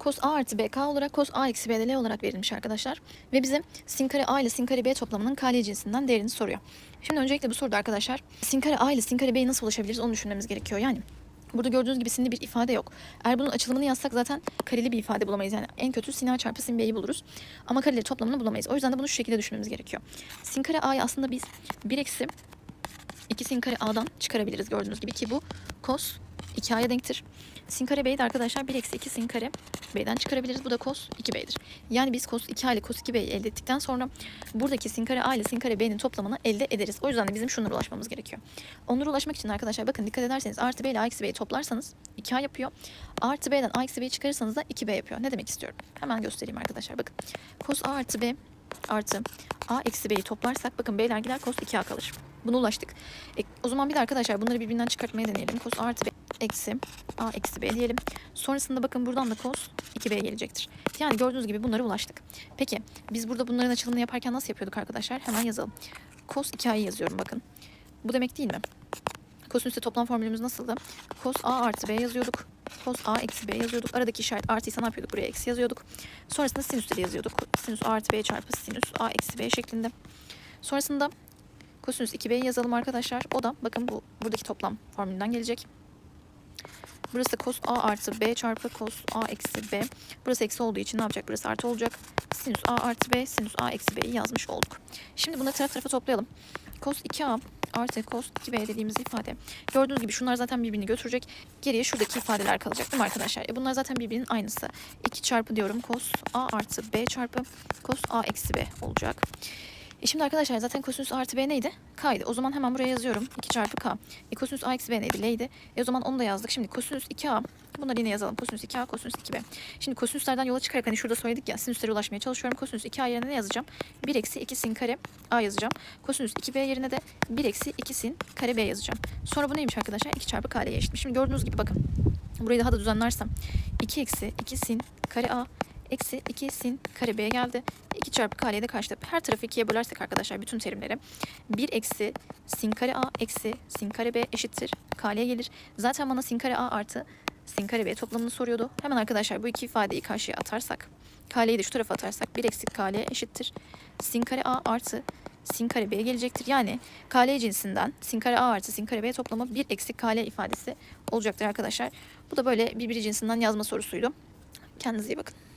cos A artı BK olarak cos A eksi BDL olarak verilmiş arkadaşlar. Ve bize sin kare A ile sin kare B toplamının KL cinsinden değerini soruyor. Şimdi öncelikle bu soruda arkadaşlar sin kare A ile sin kare B'yi nasıl ulaşabiliriz onu düşünmemiz gerekiyor. Yani Burada gördüğünüz gibi sinli bir ifade yok. Eğer bunun açılımını yazsak zaten kareli bir ifade bulamayız. Yani en kötü sin A çarpı sin B'yi buluruz. Ama kareli toplamını bulamayız. O yüzden de bunu şu şekilde düşünmemiz gerekiyor. Sin kare A'yı aslında biz 1 eksi 2 sin kare A'dan çıkarabiliriz gördüğünüz gibi ki bu cos 2A'ya denktir. Sin kare B'yi arkadaşlar 1 eksi 2 sin kare B'den çıkarabiliriz. Bu da cos 2B'dir. Yani biz cos 2A ile cos 2B'yi elde ettikten sonra buradaki sin kare A ile sin kare B'nin toplamını elde ederiz. O yüzden de bizim şunlara ulaşmamız gerekiyor. Onlara ulaşmak için arkadaşlar bakın dikkat ederseniz artı B ile A eksi B'yi toplarsanız 2A yapıyor. Artı B'den A eksi B'yi çıkarırsanız da 2B yapıyor. Ne demek istiyorum? Hemen göstereyim arkadaşlar. Bakın cos A artı B artı A eksi B'yi toplarsak bakın B'ler gider cos 2A kalır. Buna ulaştık. E, o zaman bir de arkadaşlar bunları birbirinden çıkartmaya deneyelim. Cos A artı B eksi A eksi B diyelim. Sonrasında bakın buradan da cos 2B gelecektir. Yani gördüğünüz gibi bunlara ulaştık. Peki biz burada bunların açılımını yaparken nasıl yapıyorduk arkadaşlar? Hemen yazalım. Cos 2A'yı yazıyorum bakın. Bu demek değil mi? Kosinüste toplam formülümüz nasıldı? Cos A artı B yazıyorduk. Cos A eksi B yazıyorduk. Aradaki işaret artıysa ne yapıyorduk? Buraya eksi yazıyorduk. Sonrasında sinüsleri de yazıyorduk. Sinüs A artı B çarpı sinüs A eksi B şeklinde. Sonrasında kosinüs 2B'yi yazalım arkadaşlar. O da bakın bu buradaki toplam formülünden gelecek. Burası cos A artı B çarpı cos A eksi B. Burası eksi olduğu için ne yapacak? Burası artı olacak. Sinüs A artı B, sinüs A eksi B'yi yazmış olduk. Şimdi bunları taraf tarafa toplayalım. Cos 2A artı cos 2B dediğimiz ifade. Gördüğünüz gibi şunlar zaten birbirini götürecek. Geriye şuradaki ifadeler kalacak değil mi arkadaşlar? E bunlar zaten birbirinin aynısı. 2 çarpı diyorum cos A artı B çarpı cos A eksi B olacak. E şimdi arkadaşlar zaten kosinüs artı B neydi? K'ydı. O zaman hemen buraya yazıyorum. 2 çarpı K. E kosinüs A eksi B neydi? L'ydi. E o zaman onu da yazdık. Şimdi kosinüs 2A. Bunları yine yazalım. Kosinüs 2A, kosinüs 2B. Şimdi kosinüslerden yola çıkarak hani şurada söyledik ya sinüslere ulaşmaya çalışıyorum. Kosinüs 2A yerine ne yazacağım? 1 eksi 2 sin kare A yazacağım. Kosinüs 2B yerine de 1 eksi 2 sin kare B yazacağım. Sonra bu neymiş arkadaşlar? 2 çarpı K'ye eşitmiş. Şimdi gördüğünüz gibi bakın. Burayı daha da düzenlersem 2 eksi 2 sin kare A eksi 2 sin kare b geldi. 2 çarpı kareyi de karşıda. Her tarafı 2'ye bölersek arkadaşlar bütün terimleri 1 eksi sin kare a eksi sin kare b eşittir k'ye gelir. Zaten bana sin kare a artı sin kare b toplamını soruyordu. Hemen arkadaşlar bu iki ifadeyi karşıya atarsak k'yi de şu tarafa atarsak 1 eksi k'ye eşittir. Sin kare a artı sin kare b gelecektir. Yani kl cinsinden sin kare a artı sin kare b toplamı 1 eksi kl ifadesi olacaktır arkadaşlar. Bu da böyle birbiri cinsinden yazma sorusuydu. Kendinize iyi bakın.